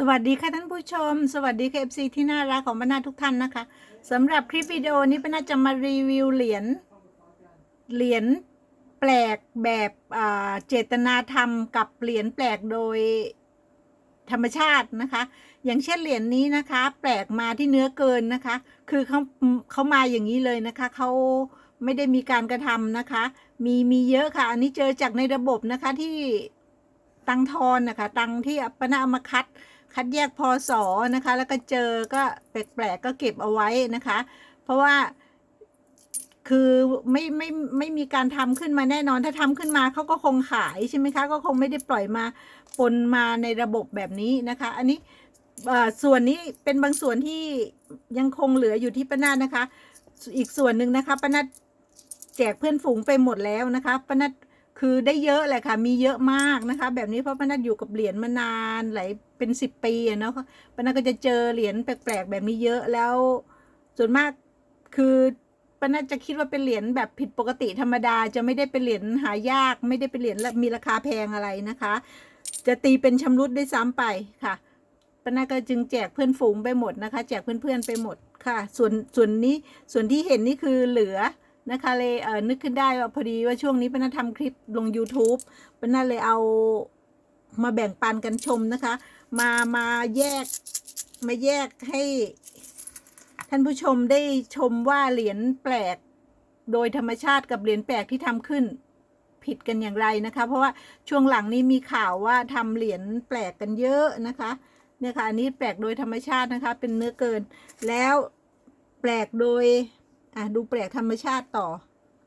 สวัสดีค่ะท่านผู้ชม สวัสดีค่ะ FC ที่น่ารักของบรรณาทุกท่านนะคะสำหรับคลิปวิดีโอนี้บรรณาจะมารีวิวเหรียญเหรียญแปลกแบบเจตนาธรรมกับเหรียญแปลกโดยธรรมชาตินะคะ อย่างเช่นเหรียญนี้นะคะ แปลกมาที่เนื้อเกินนะคะ คือเขาเขามาอย่างนี้เลยนะคะเขาไม่ได้มีการกระทำนะคะ มีมีเยอะค่ะ อันนี้เจอจากในระบบนะคะที่ตังทอนนะคะ ตังที่ปณะเอามาคัด คัดแยกพอสอนะคะ แล้วก็เจอก็แปลกๆก็เก็บเอาไว้นะคะ เพราะว่าคือไม่ไม่ไม่มีการทำขึ้นมาแน่นอนถ้าทำขึ้นมาเขาก็คงขายใช่ไหมคะ ก็คงไม่ได้ปล่อยมาปนมาในระบบแบบนี้นะคะ อันนี้ส่วนนี้เป็นบางส่วนที่ยังคงเหลืออยู่ที่ป้านาดนะคะ อีกส่วนหนึ่งนะคะป้านาดแจกเพื่อนฝูงไปหมดแล้วนะคะป้านาด คือได้เยอะแหละค่ะ มีเยอะมากนะคะ แบบนี้เพราะป้านาดอยู่กับเหรียญมานานหลายเป็นสิบปีอะเนาะป้านาดก็จะเจอเหรียญแปลกๆแบบนี้เยอะแล้ว ส่วนมากคือป้านาดจะคิดว่าเป็นเหรียญแบบผิดปกติธรรมดาจะไม่ได้เป็นเหรียญหายาก ไม่ได้เป็นเหรียญมีราคาแพงอะไรนะคะ จะตีเป็นชำรุดได้ซ้ำไปค่ะป้านาดก็จึงแจกเพื่อนฝูงไปหมดนะคะ แจกเพื่อนๆไปหมดค่ะ ส่วนส่วนนี้ส่วนที่เห็นนี่คือเหลือ นะคะเลยเออนึกขึ้นได้ว่าพอดีว่าช่วงนี้ป้านาทำคลิปลง YouTube ป้านาเลยเอามาแบ่งปันกันชมนะคะ มามาแยกมาแยกให้ท่านผู้ชมได้ชมว่าเหรียญแปลกโดยธรรมชาติกับเหรียญแปลกที่ทำขึ้นผิดกันอย่างไรนะคะ เพราะว่าช่วงหลังนี้มีข่าวว่าทำเหรียญแปลกกันเยอะนะคะเนี่ยค่ะอันนี้แปลกโดยธรรมชาตินะคะ เป็นเนื้อเกินแล้วแปลกโดย อะดูแปลกธรรมชาติต่อ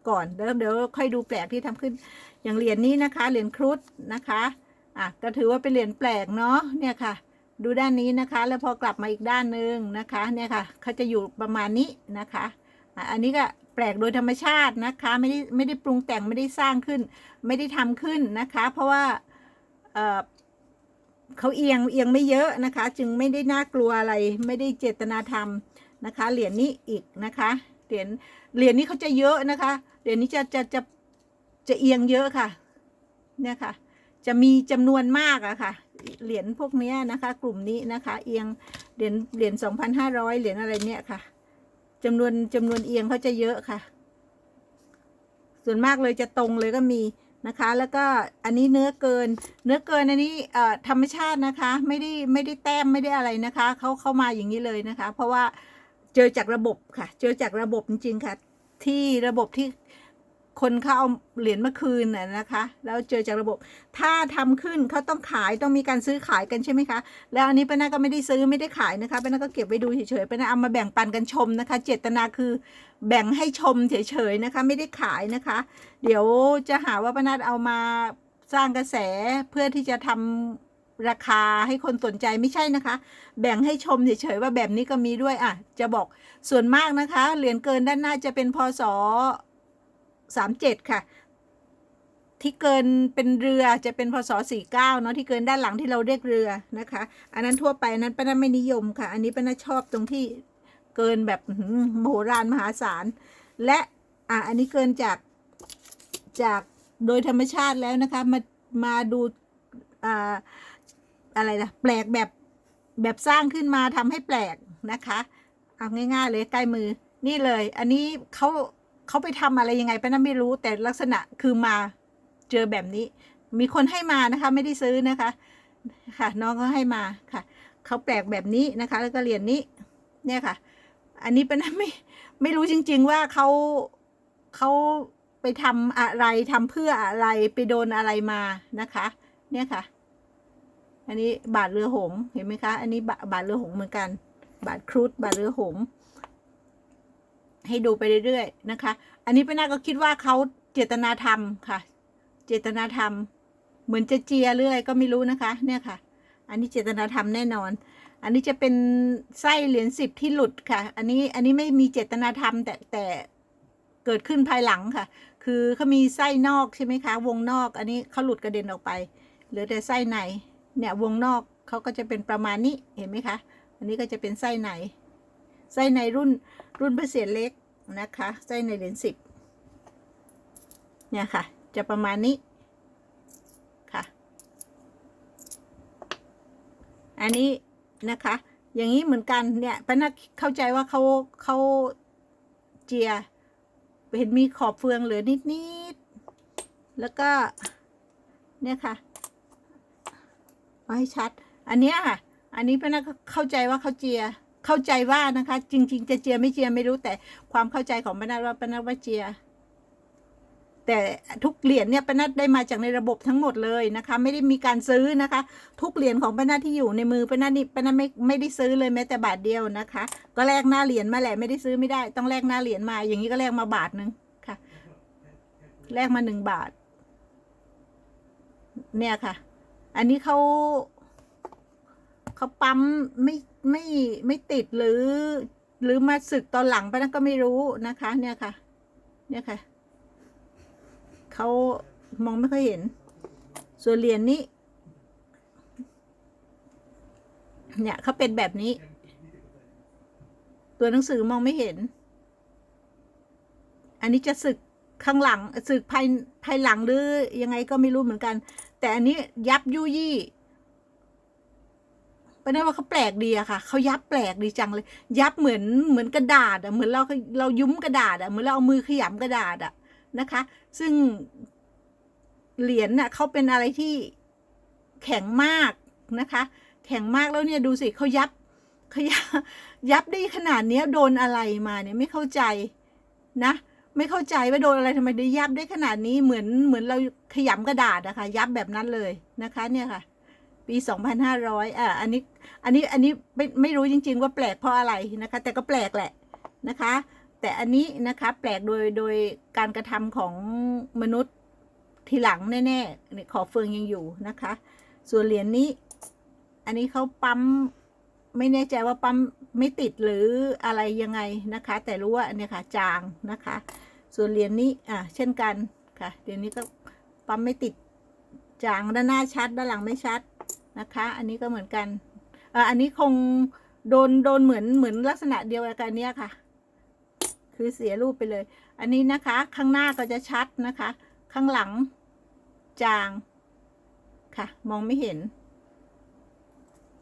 ก่อนเดี๋ยวเดี๋ยวค่อยดูแปลกที่ทำขึ้น อย่างเหรียญนี้นะคะเหรียญครุฑนะคะอะก็ถือว่าเป็นเหรียญแปลกเนาะเนี่ยค่ะ ดูด้านนี้นะคะ แล้วพอกลับมาอีกด้านหนึ่งนะคะเนี่ยค่ะเขาจะอยู่ประมาณนี้นะคะอะอันนี้ก็แปลกโดยธรรมชาตินะคะไม่ได้ไม่ได้ปรุงแต่งไม่ได้สร้างขึ้น ไม่ได้ทำขึ้นนะคะ เพราะว่าเอ่อเขาเอียงเอียงไม่เยอะนะคะ จึงไม่ได้น่ากลัวอะไรไม่ได้เจตนาทำนะคะ เหรียญนี้อีกนะคะ เหรียญเหรียญนี้เขาจะเยอะนะคะเหรียญนี้จะจะจะจะเอียงเยอะค่ะ เนี่ยค่ะ จะมีจำนวนมากอะค่ะ เหรียญพวกนี้นะคะ กลุ่มนี้นะคะ เอียงเหรียญเหรียญสองพันห้าร้อยเหรียญอะไรเนี่ยค่ะจำนวนจำนวนเอียงเขาจะเยอะค่ะ ส่วนมากเลยจะตรงเลยก็มีนะคะ แล้วก็อันนี้เนื้อเกิน เนื้อเกินอันนี้เอ่อธรรมชาตินะคะ ไม่ได้ไม่ได้แต้มไม่ได้อะไรนะคะเขาเข้ามาอย่างนี้เลยนะคะ เพราะว่า เจอจากระบบค่ะ เจอจากระบบจริงๆค่ะ ที่ระบบที่คนเขาเอาเหรียญมาคืนน่ะนะคะ แล้วเจอจากระบบ ถ้าทำขึ้นเขาต้องขายต้องมีการซื้อขายกันใช่ไหมคะ แล้วอันนี้ป้านาก็ไม่ได้ซื้อไม่ได้ขายนะคะป้านาก็เก็บไว้ดูเฉยๆป้านาเอามาแบ่งปันกันชมนะคะ เจตนาคือแบ่งให้ชมเฉยๆนะคะ ไม่ได้ขายนะคะ เดี๋ยวจะหาว่าป้านาเอามาสร้างกระแสเพื่อที่จะทำ ราคาให้คนสนใจไม่ใช่นะคะ แบ่งให้ชมเฉยๆว่าแบบนี้ก็มีด้วยอะจะบอกส่วนมากนะคะ เหรียญเกินด้านหน้าจะเป็นพศสามเจ็ดค่ะ ที่เกินเป็นเรือจะเป็นพศสี่เก้าเนาะที่เกินด้านหลังที่เราเรียกเรือนะคะ อันนั้นทั่วไปอันนั้นป้าน่าไม่นิยมค่ะ อันนี้ป้าน่าชอบตรงที่เกินแบบอื้อหือโบราณมหาศาล และอะอันนี้เกินจากจากโดยธรรมชาติแล้วนะคะ มามาดูอ่า อะไรล่ะแปลกแบบแบบสร้างขึ้นมาทำให้แปลกนะคะ เอาง่าย ๆ เลยใกล้มือนี่เลย อันนี้เขาเขาไปทำอะไรยังไงป้านาไม่รู้แต่ลักษณะคือมาเจอแบบนี้ มีคนให้มานะคะ ไม่ได้ซื้อนะคะ ค่ะ น้องเขาให้มาค่ะเขาแปลกแบบนี้นะคะ แล้วก็เหรียญนี้เนี่ยค่ะ อันนี้ป้านาไม่ไม่รู้จริง ๆ ว่าเขาเขาไปทำอะไรทำเพื่ออะไรไปโดนอะไรมานะคะ เนี่ยค่ะ อันนี้บาทเรือหงเห็นไหมคะ อันนี้บาทเรือหงเหมือนกัน บาทครุฑบาทเรือหงให้ดูไปเรื่อยๆนะคะ อันนี้ป้านาก็คิดว่าเขาเจตนาทำค่ะ เจตนาทำเหมือนจะเจียหรืออะไรก็ไม่รู้นะคะ เนี่ยค่ะ อันนี้เจตนาทำแน่นอน อันนี้จะเป็นไส้เหรียญสิบที่หลุดค่ะ อันนี้อันนี้ไม่มีเจตนาทำแต่แต่เกิดขึ้นภายหลังค่ะ คือเขามีไส้นอกใช่ไหมคะ วงนอก อันนี้เขาหลุดกระเด็นออกไป เหลือแต่ไส้ใน เนี่ยวงนอกเขาก็จะเป็นประมาณนี้เห็นไหมคะ อันนี้ก็จะเป็นไส้ในไส้ในรุ่นรุ่นพระเศียรเล็กนะคะไส้ในเหรียญสิบเนี่ยค่ะ จะประมาณนี้ค่ะ อันนี้นะคะ อย่างนี้เหมือนกันเนี่ยป้านัทเข้าใจว่าเขาเขาเจียเห็นมีขอบเฟืองเหลือนิดนิดๆแล้วก็เนี่ยค่ะ เอาให้ชัด อันเนี้ยค่ะ อันนี้ป้านักเข้าใจว่าเขาเจีย เข้าใจว่านะคะ จริง ๆ จะเจียไม่เจียไม่รู้แต่ความเข้าใจของปนัทว่าปนัทว่าเจีย แต่ทุกเหรียญเนี่ยปนัทได้มาจากในระบบทั้งหมดเลยนะคะ ไม่ได้มีการซื้อนะคะ ทุกเหรียญของปนัทที่อยู่ในมือปนัทนี่ปนัทไม่ไม่ได้ซื้อเลยแม้แต่บาทเดียวนะคะ ก็แลกหน้าเหรียญมาแหละไม่ได้ซื้อไม่ได้ ต้องแลกหน้าเหรียญมา อย่างนี้ก็แลกมาบาทหนึ่งค่ะแลกมาหนึ่งบาท เนี่ยค่ะ อันนี้เขาเขาปั๊มไม่ไม่ไม่ติดหรือ หรือมาสึกตอนหลังไปนัทก็ไม่รู้นะคะ เนี่ยค่ะ เนี่ยค่ะเขามองไม่ค่อยเห็น ส่วนเหรียญนี้เนี่ยเขาเป็นแบบนี้ ตัวหนังสือมองไม่เห็น อันนี้จะสึกข้างหลังสึกภายภายหลังหรือยังไงก็ไม่รู้เหมือนกัน แต่อันนี้ยับยุยี่ป็นได้ว่าเขาแปลกดีอะค่ะเขายับแปลกดีจังเลย ยับเหมือนเหมือนกระดาษอะเหมือนเราเรายุ้มกระดาษอะเหมือนเราเอามือขยำกระดาษอะนะคะ ซึ่งเหรียญน่ะเขาเป็นอะไรที่แข็งมากนะคะ แข็งมากแล้วเนี่ยดูสิเขายับเขายับยับได้ขนาดเนี้ยโดนอะไรมาเนี่ยไม่เข้าใจนะ ไม่เข้าใจว่าโดนอะไรทำไมได้ยับได้ขนาดนี้เหมือนเหมือนเราขยำกระดาษอะคะ ยับแบบนั้นเลยนะคะ เนี่ยค่ะ ปีสองพันห้าร้อยอ่าอันนี้อันนี้อันนี้ไม่ไม่รู้จริง ๆ ว่าแปลกเพราะอะไรนะคะ แต่ก็แปลกแหละนะคะ แต่อันนี้นะคะแปลกโดยโดยการกระทำของมนุษย์ทีหลังแน่ๆเนี่ยขอเฟืองยังอยู่นะคะ ส่วนเหรียญนี้ อันนี้เขาปั๊มไม่แน่ใจว่าปั๊มไม่ติดหรืออะไรยังไงนะคะ แต่รู้ว่าเนี่ยค่ะจางนะคะ ส่วนเหรียญนี้อะเช่นกันค่ะเหรียญนี้ก็ปั๊มไม่ติดจางด้านหน้าชัดด้านหลังไม่ชัดนะคะ อันนี้ก็เหมือนกันอะอันนี้คงโดนโดนเหมือนเหมือนลักษณะเดียวกันเนี้ยค่ะ คือเสียรูปไปเลย อันนี้นะคะข้างหน้าก็จะชัดนะคะ ข้างหลังจางค่ะ มองไม่เห็น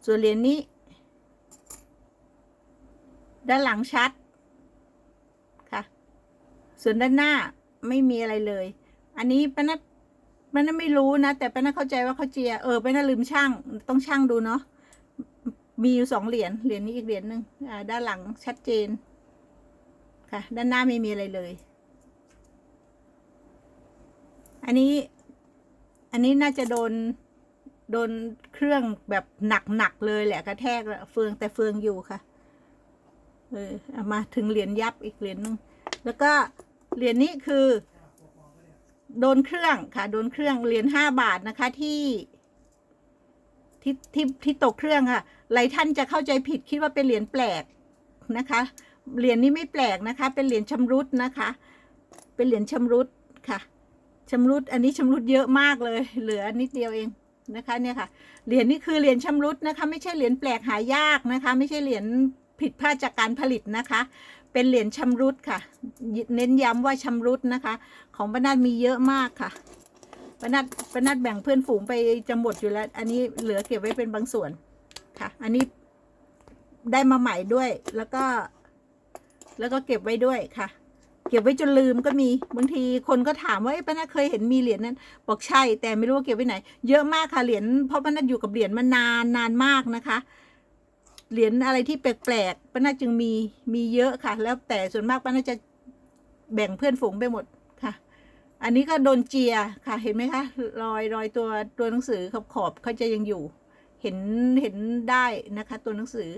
ส่วนเหรียญนี้ ด้านหลังชัด ส่วนด้านหน้าไม่มีอะไรเลย อันนี้ป้านัทป้านัทไม่รู้นะ แต่ป้านัทเข้าใจว่าเขาเจีย เออป้านัทลืมช่างต้องช่างดูเนาะ มีอยู่สองเหรียญ เหรียญนี้อีกเหรียญหนึ่งอ่า ด้านหลังชัดเจน ค่ะ ด้านหน้าไม่มีอะไรเลย อันนี้ อันนี้น่าจะโดน โดนเครื่องแบบหนักๆเลยแหละกระแทกแเฟืองแต่เฟืองอยู่ค่ะ เออมาถึงเหรียญยับอีกเหรียญนึง แล้วก็ เหรียญนี้คือ โดนเครื่องค่ะ โดนเครื่องเหรียญห้าบาทนะคะที่ที่ที่ที่ตกเครื่องค่ะ หลายท่านจะเข้าใจผิดคิดว่าเป็นเหรียญแปลกนะคะ เหรียญนี้ไม่แปลกนะคะ เป็นเหรียญชำรุดนะคะ เป็นเหรียญชำรุดค่ะชำรุด อันนี้ชำรุดเยอะมากเลย เหลือนิดเดียวเองนะคะ เนี่ยค่ะ เหรียญนี้คือเหรียญชำรุดนะคะ ไม่ใช่เหรียญแปลกหายากนะคะ ไม่ใช่เหรียญผิดพลาดจากการผลิตนะคะ เป็นเหรียญชำรุดค่ะ เน้นย้ำว่าชำรุดนะคะ ของปนัดมีเยอะมากค่ะปนัดปนัดแบ่งเพื่อนฝูงไปจะหมดอยู่แล้ว อันนี้เหลือเก็บไว้เป็นบางส่วนค่ะ อันนี้ได้มาใหม่ด้วยแล้วก็ แล้วก็เก็บไว้ด้วยค่ะ เก็บไว้จนลืมก็มีบางทีคนก็ถามว่าป้านัทเคยเห็นมีเหรียญนั้น บอกใช่แต่ไม่รู้ว่าเก็บไว้ไหน เยอะมากค่ะเหรียญเพราะป้านัทอยู่กับเหรียญมานานนานมากนะคะ เหรียญอะไรที่แปลกๆป้านัทจึงมีมีเยอะค่ะ แล้วแต่ส่วนมากป้านัทจะแบ่งเพื่อนฝูงไปหมดค่ะ อันนี้ก็โดนเจียค่ะ เห็นไหมคะรอยรอยตัวตัวหนังสือขอบขอบเขาจะยังอยู่ เห็นเห็นได้นะคะ ตัวหนังสือ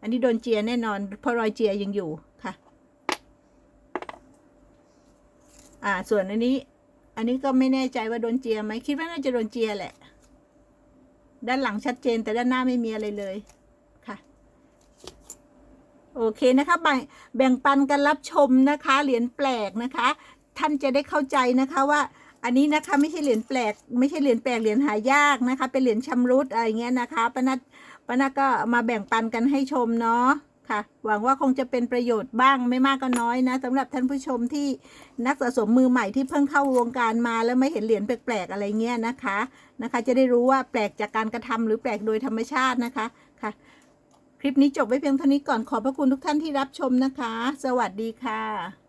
อันนี้โดนเจียแน่นอน เพราะรอยเจียยังอยู่ค่ะ อ่าส่วนอันนี้ อันนี้ก็ไม่แน่ใจว่าโดนเจียไหมคิดว่าน่าจะโดนเจียแหละ ด้านหลังชัดเจนแต่ด้านหน้าไม่มีอะไรเลย โอเคนะคะแบ่งแบ่งปันกันรับชมนะคะ เหรียญแปลกนะคะ ท่านจะได้เข้าใจนะคะว่าอันนี้นะคะไม่ใช่เหรียญแปลก ไม่ใช่เหรียญแปลกเหรียญหายากนะคะ เป็นเหรียญชำรุดอะไรเงี้ยนะคะปนัดปนัดก็มาแบ่งปันกันให้ชมเนาะค่ะ หวังว่าคงจะเป็นประโยชน์บ้างไม่มากก็น้อยนะสำหรับท่านผู้ชมที่นักสะสมมือใหม่ที่เพิ่งเข้าวงการมาแล้วไม่เห็นเหรียญแปลกๆอะไรเงี้ยนะคะนะคะ จะได้รู้ว่าแปลกจากการกระทำหรือแปลกโดยธรรมชาตินะคะค่ะ คลิปนี้จบไว้เพียงเท่านี้ก่อนขอบพระคุณทุกท่านที่รับชมนะคะ สวัสดีค่ะ